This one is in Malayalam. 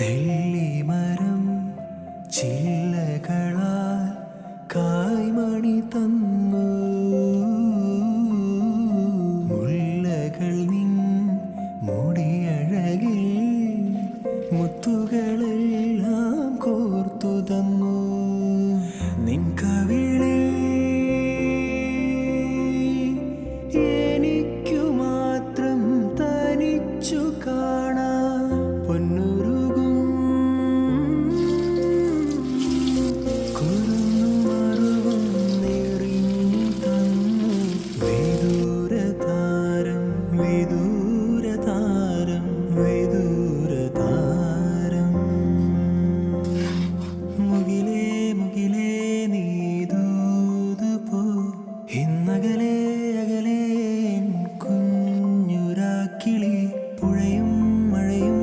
നെല്ലിമരം തന്നു. മുല്ലകൾ നിൻ മുത്തുകളെല്ലാം കോർത്തു തന്നു. നിൻ കവി for a